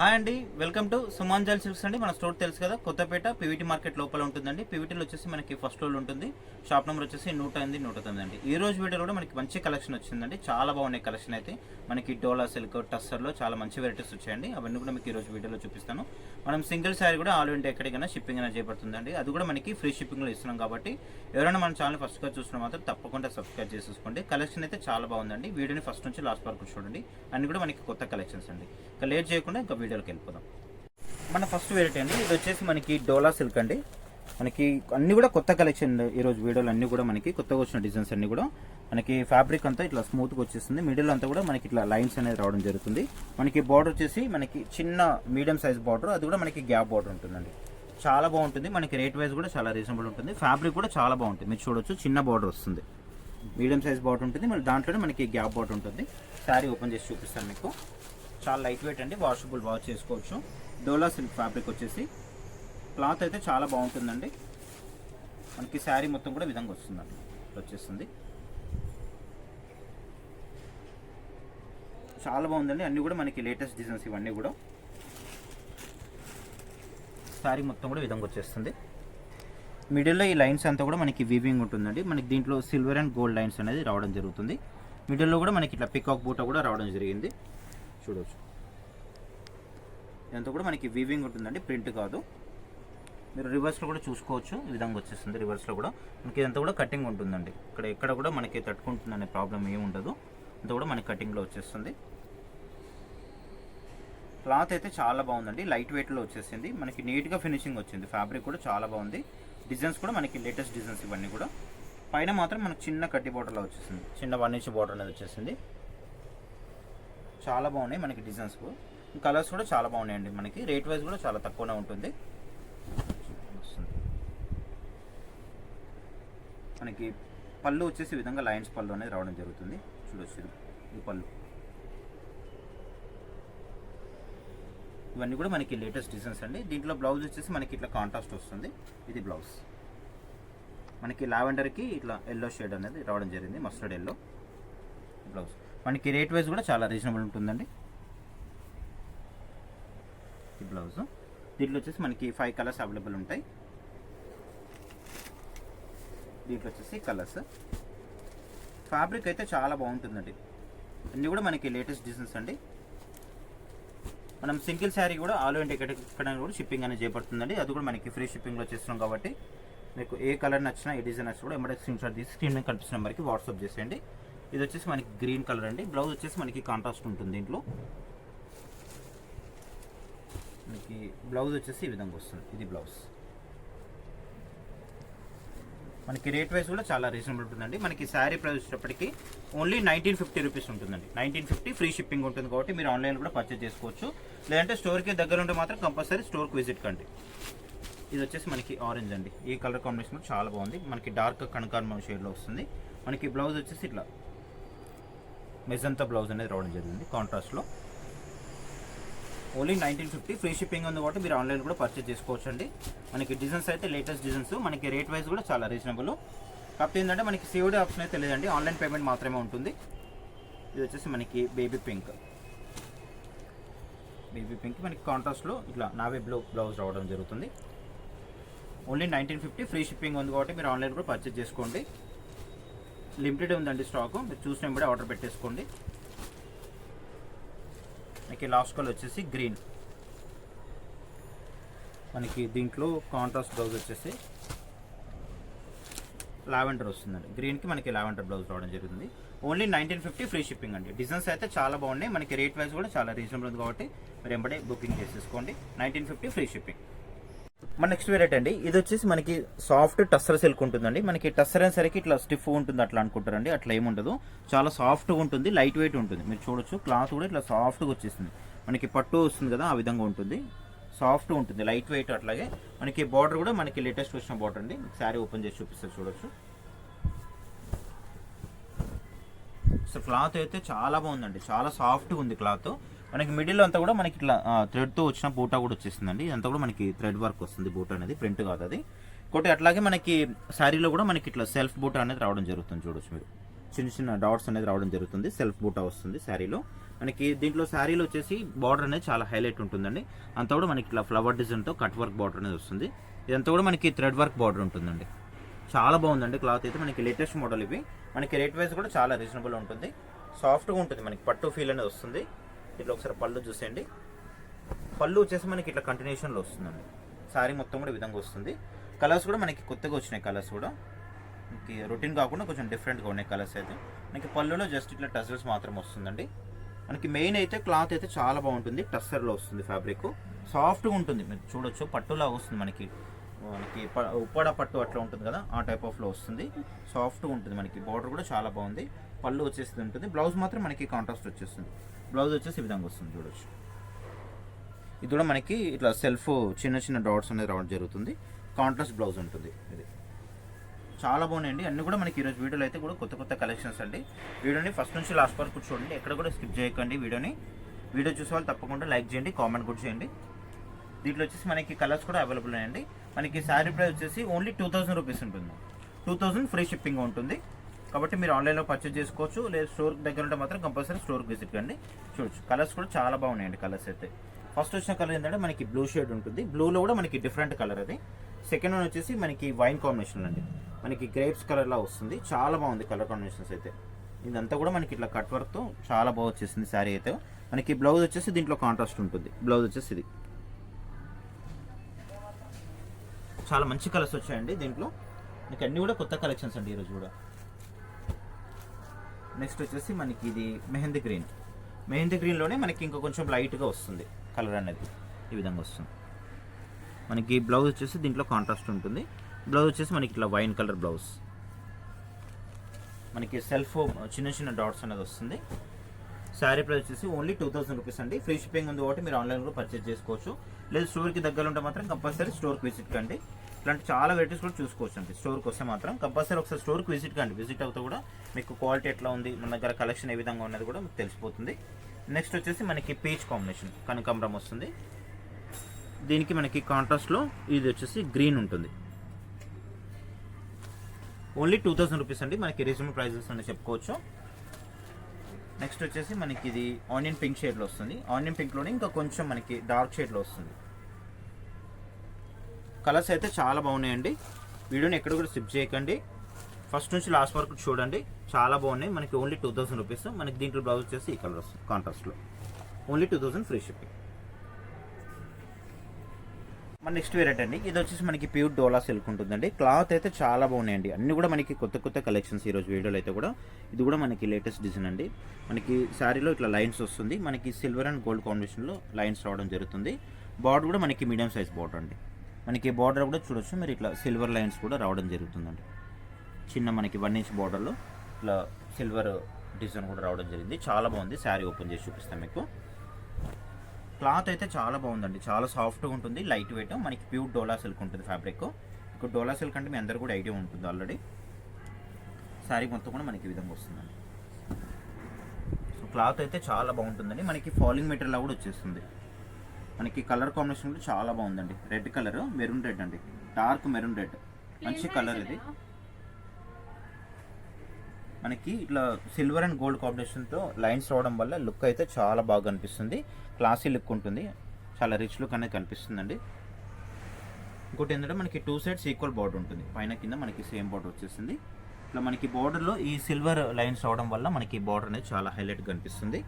Hi అండి welcome to సుమాంజల్ silks అండి. మన స్టోర్ తెలుసు కదా కొత్తపేట పీవీటీ మార్కెట్ లోపల ఉంటుందండి. పీవీటీలో వచ్చేసి మనకి ఫస్ట్ రోల్ ఉంటుంది. షాప్ నెంబర్ వచ్చేసి నూట ఎనిమిది నూట తొమ్మిది అండి. ఈ రోజు వీడియోలో కూడా మనకి మంచి కలెక్షన్ వచ్చిందండి. చాలా బాగున్నాయి కలెక్షన్ అయితే. మనకి డోలా సిల్క్ టస్సర్లో చాలా మంచి వెరైటీస్ వచ్చాయండి. అవన్నీ కూడా మీకు ఈ రోజు వీడియోలో చూపిస్తాను. మనం సింగిల్ శారీ కూడా ఆల్ ఇండియా ఎక్కడికైనా షిప్పింగ్ అనేది చేయబడుతుందండి. అది కూడా మనకి ఫ్రీ షిప్పింగ్లో ఇస్తున్నాం కాబట్టి ఎవరైనా మన ఛానల్ ఫస్ట్గా చూసినా మాత్రం తప్పకుండా సబ్స్క్రైబ్ చేసేసుకోండి. కలెక్షన్ అయితే చాలా బాగుందండి. వీడియోని ఫస్ట్ నుంచి లాస్ట్ వరకు చూడండి. అన్ని కూడా మనకి కొత్త కలెక్షన్స్ అండి. ఇంకా లేట్ చేయకుండా ఇంకా వీడియోకి వెళ్ళిపోదాం. మన ఫస్ట్ వెరైటీ అండి ఇది వచ్చేసి మనకి డోలా సిల్క్ అండి. మనకి అన్ని కూడా కొత్త కలెక్షన్ ఈరోజు వీడియోలు అన్ని కూడా మనకి కొత్తగా వచ్చిన డిజైన్స్ అన్ని కూడా. మనకి ఫ్యాబ్రిక్ అంతా ఇట్లా స్మూత్గా వచ్చేస్తుంది. మిడిల్ అంతా కూడా మనకి ఇట్లా లైన్స్ అనేది రావడం జరుగుతుంది. మనకి బార్డర్ వచ్చేసి మనకి చిన్న మీడియం సైజ్ బార్డర్ అది కూడా మనకి గ్యాప్ బార్డర్ ఉంటుందండి. చాలా బాగుంటుంది. మనకి రేట్ వైజ్ కూడా చాలా రీజనబుల్ ఉంటుంది. ఫ్యాబ్రిక్ కూడా చాలా బాగుంటుంది. మీరు చూడొచ్చు చిన్న బార్డర్ వస్తుంది. మీడియం సైజ్ బార్డర్ ఉంటుంది. మళ్ళీ దాంట్లోనే మనకి గ్యాప్ బార్డర్ ఉంటుంది. శారీ ఓపెన్ చేసి చూపిస్తాను మీకు. చాలా లైట్ వెయిట్ అండి వాషబుల్ వాష్ చేసుకోవచ్చు. డోలా సిల్క్ ఫ్యాబ్రిక్ వచ్చేసి. క్లాత్ అయితే చాలా బాగుంటుందండి. మనకి శారీ మొత్తం కూడా విధంగా వస్తుందండి వచ్చేస్తుంది. చాలా బాగుందండి అన్నీ కూడా మనకి లేటెస్ట్ డిజైన్స్ ఇవన్నీ కూడా. శారీ మొత్తం కూడా విధంగా వచ్చేస్తుంది. మిడిల్లో ఈ లైన్స్ అంతా కూడా మనకి వీవింగ్ ఉంటుందండి. మనకి దీంట్లో సిల్వర్ అండ్ గోల్డ్ లైన్స్ అనేది రావడం జరుగుతుంది. మిడిల్లో కూడా మనకి ఇట్లా పికాక్ బూట కూడా రావడం జరిగింది. చూడవచ్చు ఇదంతా కూడా మనకి వీవింగ్ ఉంటుందండి ప్రింట్ కాదు. మీరు రివర్స్లో కూడా చూసుకోవచ్చు ఈ విధంగా వచ్చేస్తుంది రివర్స్లో కూడా. మనకి ఇదంతా కూడా కటింగ్ ఉంటుందండి. ఇక్కడ ఎక్కడ కూడా మనకి తట్టుకుంటుందనే ప్రాబ్లం ఏమి ఉండదు. అంతా కూడా మనకి కటింగ్లో వచ్చేస్తుంది. క్లాత్ అయితే చాలా బాగుందండి లైట్ వెయిట్లో వచ్చేసింది. మనకి నీట్గా ఫినిషింగ్ వచ్చింది ఫ్యాబ్రిక్ కూడా చాలా బాగుంది. డిజైన్స్ కూడా మనకి లేటెస్ట్ డిజైన్స్ ఇవన్నీ కూడా. పైన మాత్రం మనకి చిన్న కట్టి బార్డర్లో వచ్చేసింది. చిన్న వన్ ఇంచ్ బార్డర్ అనేది వచ్చేసింది. చాలా బాగున్నాయి మనకి డిజైన్స్ కలర్స్ కూడా చాలా బాగున్నాయండి మనకి. రేట్ వైజ్ కూడా చాలా తక్కువనే ఉంటుంది. మనకి పళ్ళు వచ్చేసి విధంగా లైన్స్ పళ్ళు అనేది రావడం జరుగుతుంది. చూడొచ్చు ఇది. ఈ పళ్ళు. ఇవన్నీ కూడా మనకి లేటెస్ట్ డిజైన్స్ అండి. దీంట్లో బ్లౌజ్ వచ్చేసి మనకి ఇట్లా కాంట్రాస్ట్ వస్తుంది. ఇది బ్లౌజ్ మనకి లావెండర్కి ఇట్లా ఎల్లో షేడ్ అనేది రావడం జరిగింది. మస్టర్డ్ ఎల్లో బ్లౌజ్ మనకి రేట్ వైజ్ కూడా చాలా రీజనబుల్ ఉంటుందండి. ఈ బ్లౌజ్ దీంట్లో వచ్చేసి మనకి ఫైవ్ కలర్స్ అవైలబుల్ ఉంటాయి. దీంట్లో వచ్చేసి కలర్స్ ఫ్యాబ్రిక్ అయితే చాలా బాగుంటుందండి. అన్నీ కూడా మనకి లేటెస్ట్ డిజైన్స్ అండి. మనం సింగిల్ శారీ కూడా ఆల్ ఇండియా ఎక్కడ కూడా షిప్పింగ్ అనేది చేపడుతుందండి. అది కూడా మనకి ఫ్రీ షిప్పింగ్లో చేస్తున్నాం కాబట్టి మీకు ఏ కలర్ నచ్చినా ఏ డిజైన్ నచ్చినా కూడా ఎంబడే స్క్రీన్ షాట్ తీసి స్క్రీన్ మీద కనిపిస్తున్న నెంబర్కి వాట్సాప్ చేసేయండి. ఇది వచ్చేసి మనకి గ్రీన్ కలర్ అండి. బ్లౌజ్ వచ్చేసి మనకి కాంట్రాస్ట్ ఉంటుంది దీంట్లో. మనకి బ్లౌజ్ వచ్చేసి ఈ విధంగా వస్తుంది. ఇది బ్లౌజ్. మనకి రేట్ వైజ్ కూడా చాలా రీజనబుల్ ఉంటుందండి. మనకి శారీ ప్రైస్ వచ్చేటప్పటికి ఓన్లీ నైన్టీన్ ఫిఫ్టీ రూపీస్ ఉంటుందండి. నైన్టీన్ ఫిఫ్టీ ఫ్రీ షిప్పింగ్ ఉంటుంది కాబట్టి మీరు ఆన్లైన్ కూడా పర్చేస్ చేసుకోవచ్చు. లేదంటే స్టోర్కి దగ్గర ఉంటే మాత్రం కంపల్సరీ స్టోర్కి విజిట్ కండి. ఇది వచ్చేసి మనకి ఆరెంజ్ అండి. ఈ కలర్ కాంబినేషన్ చాలా బాగుంది. మనకి డార్క్ కనకార్మ షేడ్లో వస్తుంది. మనకి బ్లౌజ్ వచ్చేసి ఇట్లా మెజంతా బ్లౌజ్ అనేది రావడం జరిగింది కాంట్రాస్ట్లో. Only nineteen fifty free shipping ఉంది కాబట్టి మీరు ఆన్లైన్ కూడా పర్చేస్ చేసుకోవచ్చు అండి మనకి డిజైన్స్ అయితే లేటెస్ట్ డిజైన్స్ మనకి రేట్ వైజ్ కూడా చాలా రీజనబుల్. కాకపోతే ఏంటంటే మనకి సిఓడి ఆప్షన్ అయితే లేదండి ఆన్లైన్ పేమెంట్ మాత్రమే ఉంటుంది. ఇది వచ్చేసి మనకి బేబీ పింక్. బేబీ పింక్ మనకి కాంట్రాస్ట్లో ఇట్లా నావే బ్లూ బ్లౌజ్ రావడం జరుగుతుంది. Only nineteen fifty free shipping ఉంది కాబట్టి మీరు ఆన్లైన్ కూడా పర్చేస్ చేసుకోండి. లిమిటెడ్ ఉందండి స్టాక్. మీరు చూసిన కూడా ఆర్డర్ పెట్టేసుకోండి. మనకి లాస్ట్ కలర్ వచ్చేసి గ్రీన్. మనకి దీంట్లో కాంట్రాస్ట్ బ్లౌజ్ వచ్చేసి లావెండర్ వస్తుందండి. గ్రీన్కి మనకి లావెండర్ బ్లౌజ్ రావడం జరుగుతుంది. Only nineteen fifty free shipping అండి. డిజైన్స్ అయితే చాలా బాగున్నాయి. మనకి రేట్ వైజ్ కూడా చాలా రీజనబుల్ ఉంది కాబట్టి మీరు ఎంబడే బుకింగ్ చేసేసుకోండి. నైన్టీన్ ఫిఫ్టీ ఫ్రీ షిప్పింగ్ మన నెక్స్ట్ వెరైటీ అండి. ఇది వచ్చేసి మనకి సాఫ్ట్ టస్సర్ సిల్క్ ఉంటుందండి. మనకి టస్సర్ అనేసరికి ఇట్లా స్టిఫ్ ఉంటుంది అట్లా అనుకుంటారండి. అట్లా ఏముండదు చాలా సాఫ్ట్గా ఉంటుంది లైట్ వెయిట్ ఉంటుంది. మీరు చూడొచ్చు క్లాత్ కూడా ఇట్లా సాఫ్ట్గా వచ్చేస్తుంది మనకి పట్టు వస్తుంది కదా ఆ విధంగా ఉంటుంది. సాఫ్ట్ ఉంటుంది లైట్ వెయిట్ అట్లాగే. మనకి బార్డర్ కూడా మనకి లేటెస్ట్ వచ్చిన బార్డర్ అండి. శారీ ఓపెన్ చేసి చూపిస్తారు చూడొచ్చు. సో క్లాత్ అయితే చాలా బాగుందండి. చాలా సాఫ్ట్గా ఉంది క్లాత్ మనకి మిడిల్ అంతా కూడా మనకి ఇట్లా థ్రెడ్తో వచ్చిన బూటా కూడా వచ్చేసిందండి. ఇదంతా కూడా మనకి థ్రెడ్ వర్క్ వస్తుంది బూట అనేది ప్రింట్ కాదు అది. ఇంకోటి అట్లాగే మనకి శారీలో కూడా మనకి ఇట్లా సెల్ఫ్ బూటా అనేది రావడం జరుగుతుంది చూడొచ్చు మీరు. చిన్న చిన్న డాట్స్ అనేది రావడం జరుగుతుంది సెల్ఫ్ బూటా వస్తుంది శారీలో. మనకి దీంట్లో శారీలో వచ్చేసి బార్డర్ అనేది చాలా హైలైట్ ఉంటుందండి. అంతా కూడా మనకి ఇట్లా ఫ్లవర్ డిజైన్తో కట్ వర్క్ బార్డర్ అనేది వస్తుంది. ఇదంతా కూడా మనకి థ్రెడ్ వర్క్ బార్డర్ ఉంటుందండి. చాలా బాగుందండి క్లాత్ అయితే. మనకి లేటెస్ట్ మోడల్ ఇవి. మనకి రేట్ వైజ్ కూడా చాలా రీజనబుల్ ఉంటుంది. సాఫ్ట్గా ఉంటుంది మనకి పట్టు ఫీల్ అనేది వస్తుంది. ఇట్లా ఒకసారి పళ్ళు చూసేయండి. పళ్ళు వచ్చేసి మనకి ఇట్లా కంటిన్యూషన్లో వస్తుందండి. శారీ మొత్తం కూడా విధంగా వస్తుంది. కలర్స్ కూడా మనకి కొత్తగా వచ్చినాయి కలర్స్ కూడా. మనకి రొటీన్ కాకుండా కొంచెం డిఫరెంట్గా ఉన్నాయి కలర్స్ అయితే. మనకి పళ్ళులో జస్ట్ ఇట్లా టజల్స్ మాత్రం వస్తుందండి. మనకి మెయిన్ అయితే క్లాత్ అయితే చాలా బాగుంటుంది. టస్సర్లో వస్తుంది ఫ్యాబ్రిక్ సాఫ్ట్గా ఉంటుంది. మీరు చూడొచ్చు. పట్టులా వస్తుంది మనకి. మనకి ప- ఉప్పాడ పట్టు అట్లా ఉంటుంది కదా ఆ టైప్ ఆఫ్లో వస్తుంది. సాఫ్ట్గా ఉంటుంది మనకి. బార్డర్ కూడా చాలా బాగుంది. పళ్ళు వచ్చేసి ఉంటుంది. బ్లౌజ్ మాత్రం మనకి కాంట్రాస్ట్ వచ్చేస్తుంది. బ్లౌజ్ వచ్చేసి ఈ విధంగా వస్తుంది చూడొచ్చు. ఇది కూడా మనకి ఇట్లా సెల్ఫ్ చిన్న చిన్న డాట్స్ అనేది రావడం జరుగుతుంది. కాంట్రాస్ట్ బ్లౌజ్ ఉంటుంది ఇది. చాలా బాగున్నాయండి. అన్ని కూడా మనకి ఈరోజు వీడియోలో అయితే కూడా కొత్త కొత్త కలెక్షన్స్ అండి. వీడియోని ఫస్ట్ నుంచి లాస్ట్ వరకు చూడండి. ఎక్కడ కూడా స్కిప్ చేయకండి వీడియోని. వీడియో చూసే వాళ్ళు తప్పకుండా లైక్ చేయండి కామెంట్ కూడా చేయండి. దీంట్లో వచ్చేసి మనకి కలర్స్ కూడా అవైలబుల్ ఉన్నాయండి. మనకి శారీ ప్రైస్ వచ్చేసి ఓన్లీ టూ థౌసండ్ రూపీస్ ఉంటుంది. టూ థౌసండ్ ఫ్రీ షిప్పింగ్ ఉంటుంది. కాబట్టి మీరు ఆన్లైన్లో పర్చేస్ చేసుకోవచ్చు. లేదా స్టోర్ దగ్గర ఉంటే మాత్రం కంపల్సరీ స్టోర్కి విజిట్ కండి. చూడొచ్చు. కలర్స్ కూడా చాలా బాగున్నాయండి కలర్స్ అయితే. ఫస్ట్ వచ్చిన కలర్ ఏంటంటే మనకి బ్లూ షేడ్ ఉంటుంది. బ్లూలో కూడా మనకి డిఫరెంట్ కలర్ అది. సెకండ్ వన్ వచ్చేసి మనకి వైన్ కాంబినేషన్ అండి. మనకి గ్రేప్స్ కలర్లా వస్తుంది. చాలా బాగుంది కలర్ కాంబినేషన్స్ అయితే. ఇదంతా కూడా మనకి ఇట్లా కట్ వర్క్తో చాలా బాగా వచ్చేసింది శారీ అయితే. మనకి బ్లౌజ్ వచ్చేసి దీంట్లో కాంట్రాస్ట్ ఉంటుంది. బ్లౌజ్ వచ్చేసి ఇది. చాలా మంచి కలర్స్ వచ్చాయండి దీంట్లో. మీకు అన్ని కూడా కొత్త కలెక్షన్స్ అండి ఈరోజు కూడా. నెక్స్ట్ వచ్చేసి మనకి ఇది మెహందీ గ్రీన్. మెహందీ గ్రీన్లోనే మనకి ఇంకా కొంచెం లైట్గా వస్తుంది కలర్ అనేది ఈ విధంగా వస్తుంది. మనకి బ్లౌజ్ వచ్చేసి దీంట్లో కాంట్రాస్ట్ ఉంటుంది. బ్లౌజ్ వచ్చేసి మనకి ఇట్లా వైన్ కలర్ బ్లౌజ్ మనకి సెల్ఫ్ చిన్న చిన్న డాట్స్ అనేది వస్తుంది. శారీ ప్రైస్ వచ్చేసి ఓన్లీ టూ థౌసండ్ రూపీస్ అండి. ఫ్రీ షిప్పింగ్ ఉంది కాబట్టి మీరు ఆన్లైన్ కూడా పర్చేస్ చేసుకోవచ్చు. లేదు స్టోర్కి దగ్గర ఉంటే మాత్రం కంపల్సరీ స్టోర్కి విజిట్ కండి ఇట్లాంటి చాలా వెరైటీస్ కూడా చూసుకోవచ్చు అండి స్టోర్కి వస్తే మాత్రం. కంపల్సరీ ఒకసారి స్టోర్కి విజిట్ కండి. విజిట్ అవుతూ కూడా మీకు క్వాలిటీ ఎట్లా ఉంది మన దగ్గర కలెక్షన్ ఏ విధంగా ఉన్నది కూడా మీకు తెలిసిపోతుంది. నెక్స్ట్ వచ్చేసి మనకి పీచ్ కాంబినేషన్ కనకాంబరం వస్తుంది. దీనికి మనకి కాంట్రాస్ట్లో ఇది వచ్చేసి గ్రీన్ ఉంటుంది. ఓన్లీ టూ థౌసండ్ రూపీస్ అండి. మనకి రీజనబుల్ ప్రైజెస్ అని చెప్పుకోవచ్చు. నెక్స్ట్ వచ్చేసి మనకి ఇది ఆనియన్ పింక్ షేడ్లో వస్తుంది. ఆనియన్ పింక్లోనే ఇంకా కొంచెం మనకి డార్క్ షేడ్లో వస్తుంది. కలర్స్ అయితే చాలా బాగున్నాయండి. వీడియోని ఎక్కడ కూడా స్కిప్ చేయకండి. ఫస్ట్ నుంచి లాస్ట్ వరకు చూడండి. చాలా బాగున్నాయి. మనకి ఓన్లీ టూ థౌసండ్ రూపీస్. మనకి దీంట్లో బ్లౌజ్ వచ్చేసి ఈ కలర్ వస్తుంది కాంట్రాస్ట్లో only two thousand free shipping. మన నెక్స్ట్ వేరేట్ అండి. ఇది వచ్చేసి మనకి ప్యూర్ డోలా సిల్క్ ఉంటుందండి. క్లాత్ అయితే చాలా బాగున్నాయండి. అన్ని కూడా మనకి కొత్త కొత్త కలెక్షన్స్ ఈరోజు వీడియోలో అయితే కూడా ఇది కూడా మనకి లేటెస్ట్ డిజైన్ అండి. మనకి శారీలో ఇట్లా లైన్స్ వస్తుంది. మనకి సిల్వర్ అండ్ గోల్డ్ కాంబినేషన్లో లైన్స్ రావడం జరుగుతుంది. బార్డర్ కూడా మనకి మీడియం సైజ్ బార్డర్ అండి. మనకి బార్డర్ కూడా చూడొచ్చు. మీరు ఇట్లా సిల్వర్ లైన్స్ కూడా రావడం జరుగుతుందండి. చిన్న మనకి వన్ ఇంచ్ బార్డర్లో ఇట్లా సిల్వర్ డిజైన్ కూడా రావడం జరిగింది. చాలా బాగుంది. శారీ ఓపెన్ చేసి చూపిస్తాను మీకు. క్లాత్ అయితే చాలా బాగుందండి. చాలా సాఫ్ట్గా ఉంటుంది. లైట్ వెయిట్ మనకి ప్యూర్ డోలా సిల్క్ ఉంటుంది ఫ్యాబ్రిక్ ఇక్కడ డోలా సిల్క్ అంటే మీ అందరు కూడా ఐడియా ఉంటుంది ఆల్రెడీ శారీ మొత్తం కూడా మనకి ఈ విధంగా వస్తుందండి. సో క్లాత్ అయితే చాలా బాగుంటుందండి. మనకి ఫాలింగ్ మెటీరియల్ కూడా వచ్చేస్తుంది. మనకి కలర్ కాంబినేషన్ కూడా చాలా బాగుందండి. రెడ్ కలర్ మెరూన్ రెడ్ అండి. డార్క్ మెరూన్ రెడ్ మంచి కలర్ ఇది. మనకి ఇట్లా సిల్వర్ అండ్ గోల్డ్ కాంబినేషన్తో లైన్స్ రావడం వల్ల లుక్ అయితే చాలా బాగా కనిపిస్తుంది క్లాసీ లుక్ ఉంటుంది. చాలా రిచ్ లుక్ అనేది కనిపిస్తుందండి. ఇంకోటి ఏంటంటే మనకి టూ సైడ్స్ ఈక్వల్ బార్డర్ ఉంటుంది. పైన కింద మనకి సేమ్ బార్డర్ వచ్చేసింది. ఇట్లా మనకి బార్డర్లో ఈ సిల్వర్ లైన్స్ రావడం వల్ల మనకి బార్డర్ అనేది చాలా హైలైట్ కనిపిస్తుంది.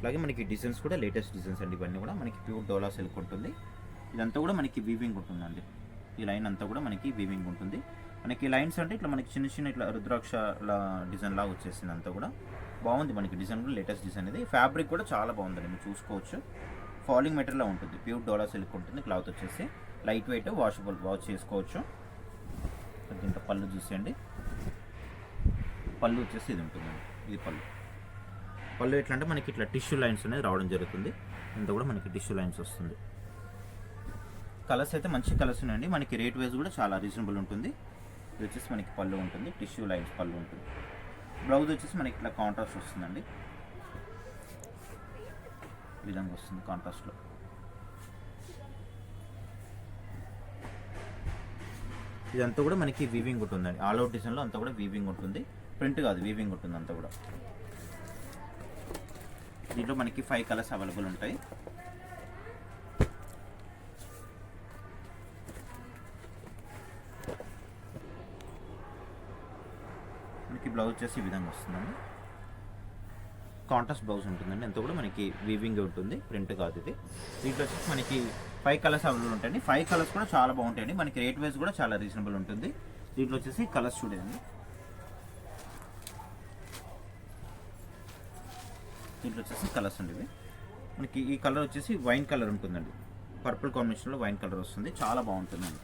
అలాగే మనకి డిజైన్స్ కూడా లేటెస్ట్ డిజైన్స్ అండి ఇవన్నీ కూడా. మనకి ప్యూర్ డోలా సిల్క్ ఉంటుంది. ఇదంతా కూడా మనకి వీవింగ్ ఉంటుందండి. ఈ లైన్ అంతా కూడా మనకి వీవింగ్ ఉంటుంది. మనకి లైన్స్ అంటే ఇట్లా మనకి చిన్న చిన్న ఇట్లా రుద్రాక్ష డిజైన్ లాగా వచ్చేసింది అంతా కూడా. బాగుంది మనకి డిజైన్ కూడా లేటెస్ట్ డిజైన్ ఇది ఫ్యాబ్రిక్ కూడా చాలా బాగుందండి మీరు చూసుకోవచ్చు. ఫాలింగ్ మెటీరియల్ ఉంటుంది. ప్యూర్ డోలా సిల్క్ ఉంటుంది క్లాత్ వచ్చేసి. లైట్ వెయిట్ వాషబుల్ వాష్ చేసుకోవచ్చు. దీంట్లో పళ్ళు చూసేయండి. పళ్ళు వచ్చేసి ఇది ఉంటుందండి. ఇది పళ్ళు. పళ్ళు ఎట్లా అంటే మనకి ఇట్లా టిష్యూ లైన్స్ అనేది రావడం జరుగుతుంది. ఇంత కూడా మనకి టిష్యూ లైన్స్ వస్తుంది. కలర్స్ అయితే మంచి కలర్స్ ఉన్నాయండి. మనకి రేట్ వైజ్ కూడా చాలా రీజనబుల్ ఉంటుంది. ఇది వచ్చేసి మనకి పళ్ళు ఉంటుంది. టిష్యూ లైన్స్ పళ్ళు ఉంటుంది. బ్లౌజ్ వచ్చేసి మనకి ఇట్లా కాంట్రాస్ట్ వస్తుందండి. విధంగా వస్తుంది కాంట్రాస్ట్లో ఇదంతా కూడా మనకి వీవింగ్ ఉంటుందండి. ఆల్ అవుట్ డిజైన్లో అంతా కూడా వీవింగ్ ఉంటుంది. ప్రింట్ కాదు వీవింగ్ ఉంటుంది అంతా కూడా. దీంట్లో మనకి ఫైవ్ కలర్స్ అవైలబుల్ ఉంటాయి. మనకి బ్లౌజ్ వచ్చేసి ఈ విధంగా వస్తుందండి. కాంట్రాస్ట్ బ్లౌజ్ ఉంటుందండి. ఎంత కూడా మనకి వీవింగ్ ఉంటుంది. ప్రింట్ కాదు ఇది. దీంట్లో వచ్చేసి మనకి ఫైవ్ కలర్స్ అవైలబుల్ ఉంటాయండి. ఫైవ్ కలర్స్ కూడా చాలా బాగుంటాయండి. మనకి రేట్ వైజ్ కూడా చాలా రీజనబుల్ ఉంటుంది. దీంట్లో వచ్చేసి కలర్స్ చూడండి. దీంట్లో వచ్చేసి కలర్స్ అండి ఇవి మనకి ఈ కలర్ వచ్చేసి వైన్ కలర్ ఉంటుందండి. పర్పుల్ కాంబినేషన్లో వైన్ కలర్ వస్తుంది. చాలా బాగుంటుందండి.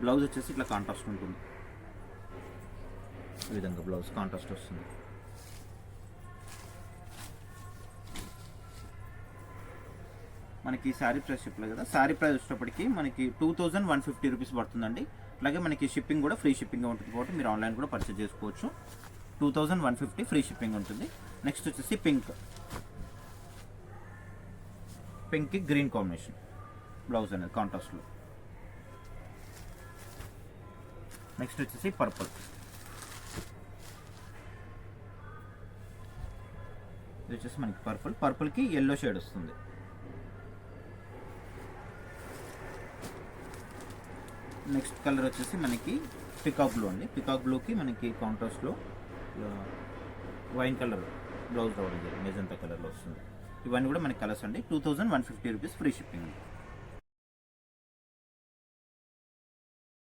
బ్లౌజ్ వచ్చేసి ఇట్లా కాంట్రాస్ట్ ఉంటుంది. ఈ విధంగా బ్లౌజ్ కాంట్రాస్ట్ వస్తుంది. మనకి శారీ ప్రైస్ చెప్పలేదు కదా. శారీ ప్రైస్ వచ్చేటప్పటికి మనకి two thousand one fifty rupees పడుతుందండి. అలాగే మనకి షిప్పింగ్ కూడా ఫ్రీ షిప్పింగ్ ఉంటుంది కాబట్టి మీరు ఆన్లైన్ కూడా పర్చేజ్ చేసుకోవచ్చు. Two thousand one fifty free shipping ఉంటుంది. నెక్స్ట్ వచ్చేసి పింక్. పింక్కి గ్రీన్ కాంబినేషన్. బ్లౌజ్ అనేది కాంట్రాస్ట్లో. నెక్స్ట్ వచ్చేసి పర్పుల్. ఇది వచ్చేసి మనకి పర్పుల్. పర్పుల్కి ఎల్లో షేడ్ వస్తుంది. నెక్స్ట్ కలర్ వచ్చేసి మనకి పికాక్ బ్లూ అండి. పికాక్ బ్లూకి మనకి కాంట్రాస్ట్లో వైన్ కలర్ బ్లౌజ్ రావడం జరిగింది మెజంతా కలర్లో వస్తుంది. ఇవన్నీ కూడా మనకి కలర్స్ అండి. Two thousand one fifty rupees free shipping.